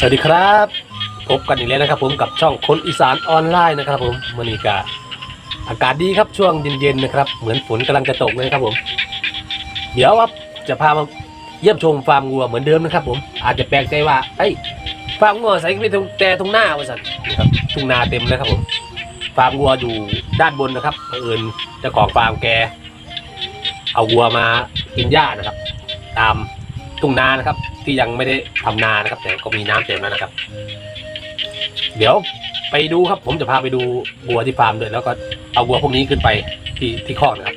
สวัสดีครับ พบกันอีกแล้วนะครับผมกับช่องคนอีสานออนไลน์นะครับผมวันนี้ก็อากาศดีครับช่วงเย็นๆนะครับ เหมือนฝนกำลังจะตกเลยครับผม เดี๋ยวครับจะพามาเยี่ยมชมฟาร์มวัวเหมือนเดิมนะครับ ผมอาจจะแปลกใจว่าเอ้ยฟาร์มวัวใส่ไม่ตรงแต่ตรงหน้าวะสันนะครับทุ่งนาเต็มเลยครับผมฟาร์มวัวอยู่ด้านบนนะครับเผอิญเจ้าของฟาร์มแก เอาวัวมากินหญ้านะครับ ตามทุ่งนานะครับที่ยังไม่ได้ทำนานะครับ แต่ก็มีน้ำเต็มแล้วนะครับ เดี๋ยวไปดูครับ ผมจะพาไปดูวัวที่ฟาร์มด้วยแล้วก็เอาวัวพวกนี้ขึ้นไปที่ที่คอกนะครับ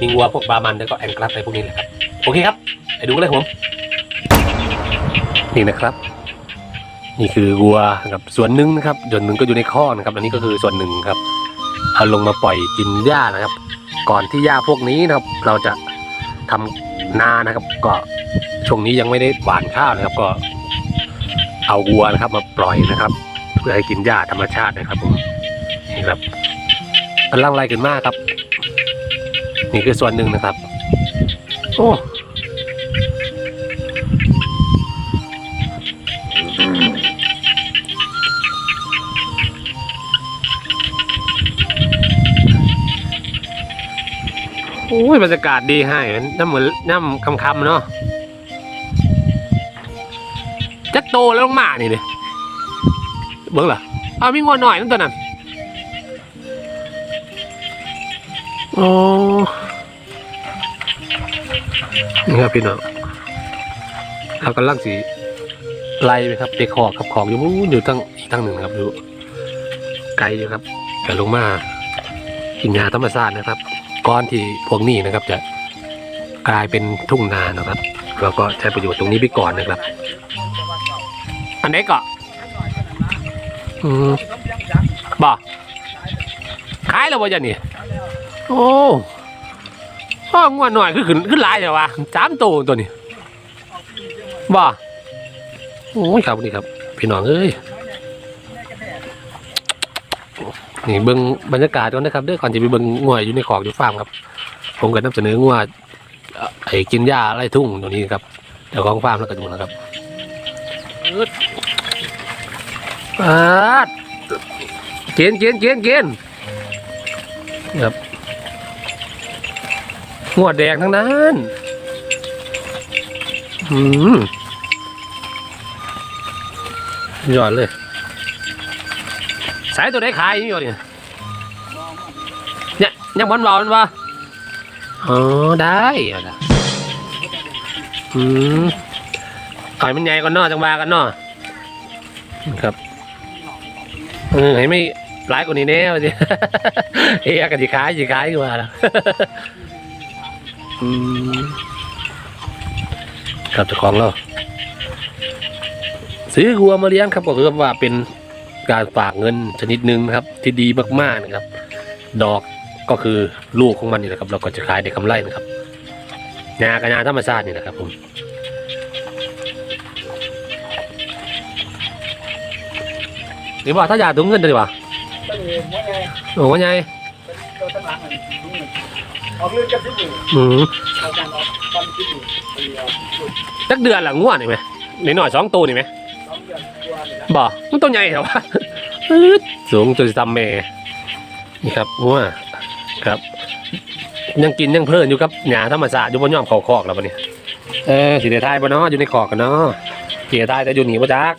มีวัวพวกบามันแล้วก็แองกัสอะไรพวกนี้แหละครับ โอเคครับ ไปดูกันเลยผม นี่นะครับ นี่คือวัวนะครับส่วนหนึ่งนะครับส่วนหนึ่งก็อยู่ในคอกนะครับอันนี้ก็คือส่วนหนึ่งครับเอาลงมาปล่อยกินหญ้านะครับ ก่อนที่หญ้าพวกนี้นะครับ เราจะทำนานะครับก็ ช่วงนี้ยังไม่ได้หวานข้าวนะครับ ก็เอาวัวนะครับ มาปล่อยนะครับ เพื่อให้กินหญ้าธรรมชาตินะครับผมนี่ครับกำลังไล่กันมากครับ นี่คือส่วนหนึ่งนะครับ โอ้โอ้ยบรรยากาศดีให้น้ำเหมือนน้ำคำๆเนาะ โตแล้วลงมานี่เลยเบิ่งเหรอเอามีงวหน่อยนั่นตัวนั้นโอ้นี่ครับพี่น้องเรากำลังสีไล่ไปครับไปขอกขับของอยู่นู้อยู่ตั้งอีกตั้งหนึ่งครับดูไกลอยู่ครับแต่ลงมากินยาธรรมชาตินะครับ ก้อนที่พวกนี้นะครับจะกลายเป็นทุ่งนานะครับ เราก็ใช้ประโยชน์ตรงนี้ไปก่อนนะครับ อันนี้ก็อืมบ่ขายแล้ววะจันนี่โอ้พ่องวดหน่อยคือขึ้นขึ้นหลายแต่ว่าสามตัวตัวนี้บ่โอ้ยครับนี่ครับ พี่น้องเอ้ยนี่เบิ้งบรรยากาศก่อนนะครับเด้อก่อนจะไปเบิ้งงวยอยู่ในขอกอยู่ฟาร์มครับ ผมก็นำเสนองวดเอ่อไอ้กินหญ้าไร่ทุ่งตัวนี้ครับเจ้าของฟาร์มแล้วก็ดูนะครับ อึดอ่าเกณฑ์เกณฑ์เกณฑ์เกณฑ์ครับงวแดงทั้งนั้นอืมยอดเลย สายตัวได้ขายอยู่เนี่ยเนี่ยยังบอลบอลวะอ๋อได้เอาละอืมขายมันใหญ่ก่อนนาะจังบากันนาะครับ เออให้ไม่ร้ายกว่านี้แน่สิเฮ้ยกันจีขายจีขายกว่าแล้วอืมครับเจ้าของเราซื้อวัวมาเลี้ยงครับก็คือว่าเป็นการฝากเงินชนิดหนึ่งนะครับ ที่ดีมากๆนะครับ ดอกก็คือลูกของมันนี่นะครับ เราก็จะขายได้กำไรนะครับงากระยาธรรมชาตินี่นะครับผม หรือว่าถ้าอยากถุงเงินจะดีกว่าตั้งเองว่าไงโอ้ว่าไงตั้งหลังอันนี้ออกเรื่องกับที่อยู่อืมเอาการออกตอนที่อยู่ปีเดียวสักเดือนละง่วนี่ไหมนิดหน่อยสองตัวนี่ไหมสองเดือนกว่าเนี่ยบ่มันตัวใหญ่เหรอวะสูงจนสิทำแม่นี่ครับง่วครับ ยังกินยังเพลินอยู่ครับหญ้าธรรมชาติอยู่บนย่อมเขาคอกแล้วปะเนี่ยเออสีเดทายปะเนาะอยู่ในคอกกันเนาะสีเดทายแต่อยู่หนีปะจัก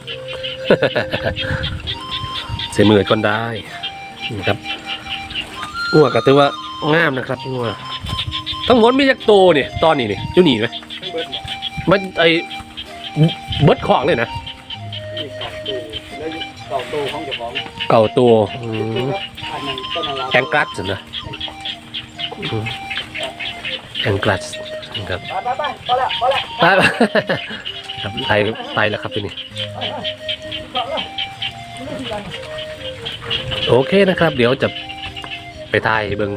สียมือคนได้นี่ครับงัวก็ถือว่างามนะครับงัวทั้งหมดมีจักโตเนี่ยตอนนี้เนี่ยู่หนีไหมทั้งเบิดเนี่ยมันไอเบิดของเลยนะเก่าตัวแล้วเก่าตัวของเจ้าของเก่าตัวอืมอันะไรแองกัสนะแองกัสครับไปไปไปพอละพอละไปครับไปไปแล้วครับทีนี้ โอเคนะครับ เดี๋ยวจะไปถ่ายเบิง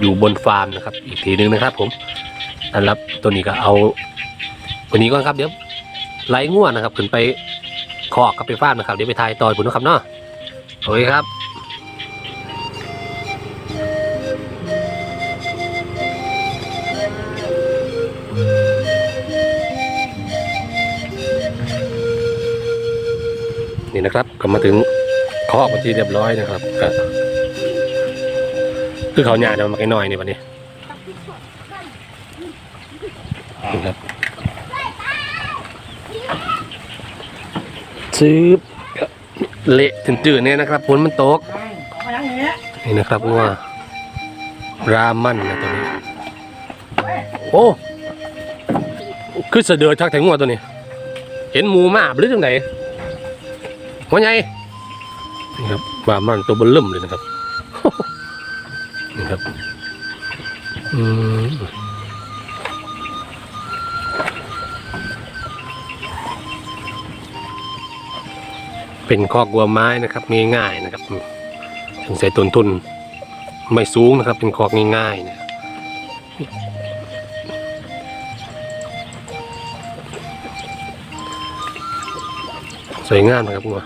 อยู่บนฟาร์มนะครับ อีกทีหนึงนะครับ ผมสำหรับตัวนี้ก็เอาวันนี้ก่อนครับ เดี๋ยวไล่ง่วนะครับขึ้นไปคอกกับไปฟาร์มนะครับเดี๋ยวไปถ่ายต่อยผมนะครับเนาะโอเคครับก็มาถึง คอกเป็นที่เรียบร้อยนะครับก็คือเขาหยาดมันมาแค่น้อยนี่วันนี้ครับซื้อเละจืดๆเนี่ยนะครับฝนมันตกนี่นะครับว่ารามันนะตัวนี้โอ้คือเสะเดือดชักแถงงัวตัวนี้ เห็นหมูมาบหรือจังไหนหัวใหญ่ นี่ครับปรามันตัวเบนเริ่มเลยนะครับนี่ครับ อืมเป็นคอกวัวไม้นะครับง่ายๆนะครับถึงใส่ต้นทุนไม่สูงนะครับ เป็นคอกง่ายๆนะสวยงามนะครับงัว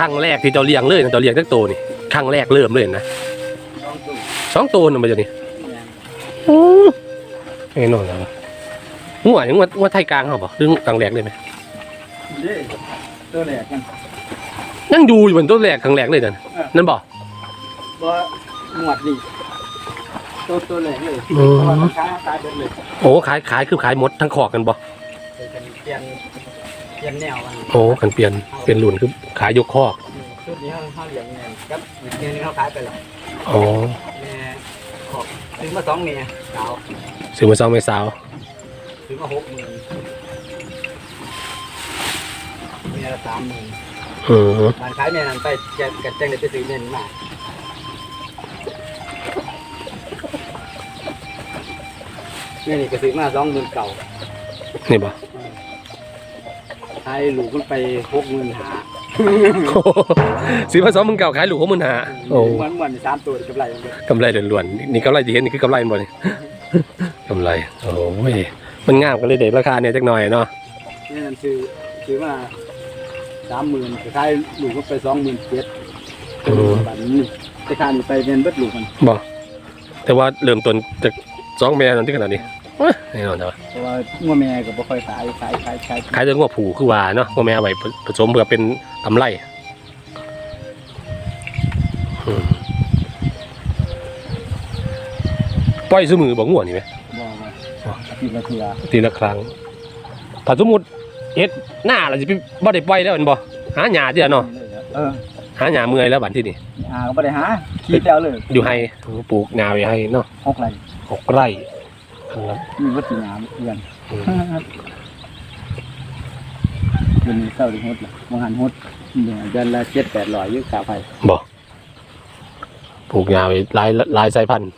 ครั้งแรกที่เจ้าเลี้ยงเลยนะเจ้าเลี้ยงตั้งโตวนี่ครั้งแรกเริ่มเลยนะลองดูสองตัวนะมันจะนี่เนี่ยโอ้ไอ้นอนแล้วงัวยังงัวงัวไทยกลางเขาบอกเรื่องครั้งแรกเลยไหมเด้ตัวแรกกันยังอยู่อยู่บนต้นแรกครั้งแรกเลยนั่นนั่นบอกบ่หมวดนี่ตัวตัวแรกเลยอืมเพราะว่ามันค้างตายเบิดเลยโอ้ขายขายคือขายหมดทั้งขอกกันบ่เดี๋ยวกัน เปลี่ยนเปลี่ยนแนวมันโอ้กันเปลี่ยนเปลี่ยนรุ่นคือขายยกคอกชุดนี้เขาเขาเลี้ยงแม่นครับเมียนี่เขาขายไปแล้วอ๋อแม่ขอบซื้อมาสองเมียสาวซื้อมาซองไม่สาวซื้อมาหกหมื่นเมียละสามหมื่นอืมบ้านขายแม่นั่นไปแกกันแจ้งเลยไปซื้อเมียนี่มาเมียนี่ก็ซื้อมาสองหมื่นเก่านี่บ่ขายลูกมันไปหกหมื่นหาโอ้ซื้อมาสองมึงเก่าขายหลูกของมึงหาโอ้มันมันสามตัวกำไรมันเลยกำไรล้วนๆนี่กำไรที่เห็นนี่คือกำไรบ่นี่กำไรโอ้ยมันงามกันเลยเด็กราคาเนี่ยจักหน่อยเนาะนี่นั่นซื้อซื้อมาสามหมื่นขายลูกมันไปสองหมื่นเจ็ดบัตรนี้แต่ค่านี่ไปเงินเบิดลูกมันบ่แต่ว่าเริ่มต้นจากสองแม่ตอนที่ขนาดนี้เอ้ย แน่นอนเนาะเพราะว่างัวแม่ก็บ่ค่อยขายขายขายขายขายจนว่าผูคือว่าเนาะว่าแม่เอาไว้ผสมเพื่อเป็นกำไรอืมปล่อยสมือบอกง่วนี่ไหมบอกว่าทีละเทือทีละครั้งถ้าสมมติเฮ็ดหน้าเราจะไปบ่ได้ปล่อยแล้วแมันบ่หาหญ้าเด้อเนาะเออหาหญ้าเมื่อยแล้วบัดที่นี่หาก็บ่ได้หาขี้เดียวเลยอยู่ให้ปลูกหญ้าไว้ให้เนาะหกไรหกไร่ ครับมีวัตถุงามเพื่อนอืมเดือนนี้เศร้าดีฮดละมหันฮดเดือนเดือนละเจ็ดแปดร้อยอยึดกาไฟบ่ปลูกหญ้าไว้หลายหลายสายพันธุ์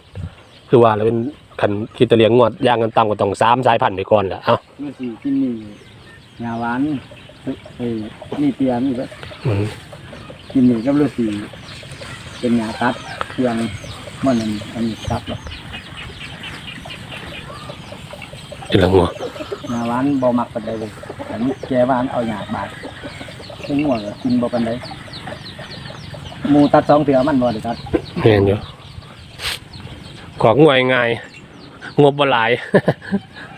คือว่าแล้วเป็นคันคิดจะเลี้ยงงวดย่างกันต่ำกว่าต้องสามสายพันธุ์ไปก่อนแหละเอ้าเมื่อสี่กินนี่งาหวานเฮ้ยเฮ้ยนี่เตรียมนี่แบบอืมกินนี่ก็รู้สีเป็นงาตัดเพียงมันอันอันนี้ตัดหรอก เป็นละงัวงาหวานบ่มักปานใดเลยอันนี้แกหวานเอาหยาบาดซึ่งหัวก็กินบ่ปานใดหมูตัดสองเถื่อมันบ่ได้ตัดเห็นอยู่ของงวยง่ายงบบ่หลาย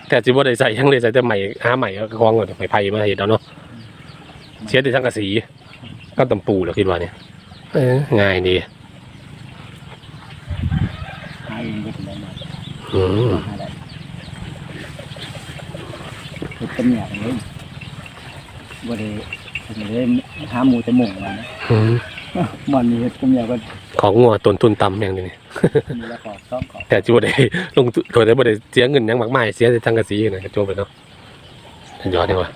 แต่จิบ่ได้ใส่ยังเลยใส่แต่ใหม่หาใหม่ก็กองกับไม้ไผ่มาเห็ดเอาเนาะเสียแต่ทั้งกระสีก็ตำปูแล้วคิดว่าเนี่ยเออง่ายดีหาเองก็เป็นได้อืม หาได้ เฮ็ดเป็นเนี่ยเลยบ่ได้บ่ได้หาหมูแต่หมูมันนะอืมมันนี่เฮ็ดเป็นเนี่ยก็ของงัวต้นทุนต่ำอย่างนี้มีละขอบซ้อมขอบแต่จิบ่ได้ลงทุนโดยแต่บ่ได้เสียเงินหยังมากมายเสียแต่ทั้งกระสีนะก็จบเลยเนาะสุดยอดดีว่ะ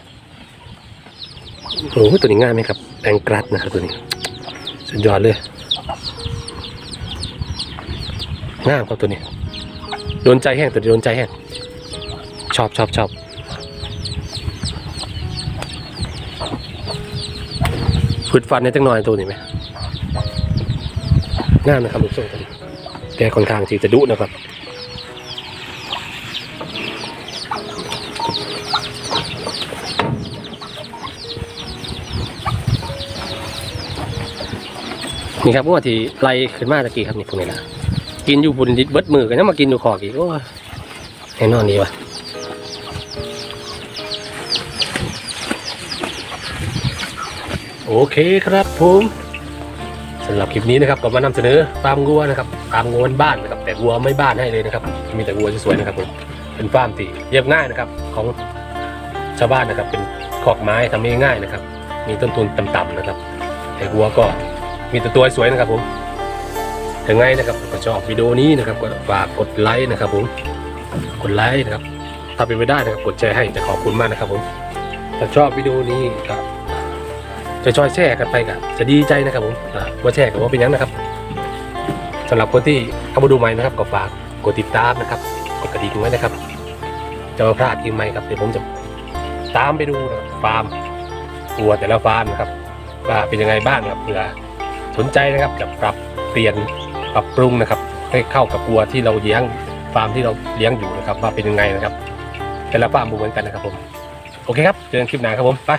โอ้โหตัวนี้ง่ายไหมครับแองกรัดนะครับตัวนี้สุดยอดเลยง่ายครับตัวนี้โดนใจแห้งตัวนี้โดนใจแห้งชอบชอบชอบ ฟืดฟันในจังหน่อยตัวนี้ไหมง่ายนะครับลูกโซ่ตัวนี้แกค่อนข้างที่จะดุนะครับนี่ครับว่าที่ไล่ขึ้นมาตะกี้ครับนี่พวกนี้นะกินอยู่บนดินเบิดมือกันยังมากินอยู่ขอกอีกโอ้ยให้นอนดีวะ โอเคครับผมสำหรับคลิปนี้นะครับก็มานำเสนอฟาร์มวัวนะครับฟาร์มวัวบ้านนะครับแต่วัวไม่บ้านให้เลยนะครับ มีแต่วัวสวยๆนะครับผมเป็นฟาร์มที่เรียบง่ายนะครับ ของชาวบ้านนะครับ เป็นคอกไม้ทำง่ายๆนะครับ มีต้นทุนต่ำๆนะครับแต่วัวก็มีแต่ตัวสวยนะครับผมถึงไงนะครับก็ชอบวิดีโอนี้นะครับก็ฝากกดไลค์นะครับผมกดไลค์นะครับถ้าเป็นไปได้นะครับกดแชร์ให้จะขอบคุณมากนะครับผมถ้าชอบวิดีโอนี้ก็ จะช่วยแชร์กันไปก็จะดีใจนะครับผมว่าแชร์กับว่าเป็นยังนะครับสำหรับคนที่เข้ามาดูใหม่นะครับก็ฝากกดติดตามนะครับกดกระดิ่งไว้นะครับ จะม่พลาดอีกไหมครับเดี๋ยวผมจะตามไปดูนะครับฟาร์มวัวแต่ละฟาร์มนะครับว่าเป็นยังไงบ้างครับเผื่อสนใจนะครับจะปรับเปลี่ยนปรับปรุงนะครับ ให้เข้ากับวัวที่เราเลี้ยงฟาร์มที่เราเลี้ยงอยู่นะครับ ว่าเป็นยังไงนะครับ แต่ละฟาร์มบ่เหมือนกันนะครับผมโอเคครับเจอกันคลิปหน้าครับผมไป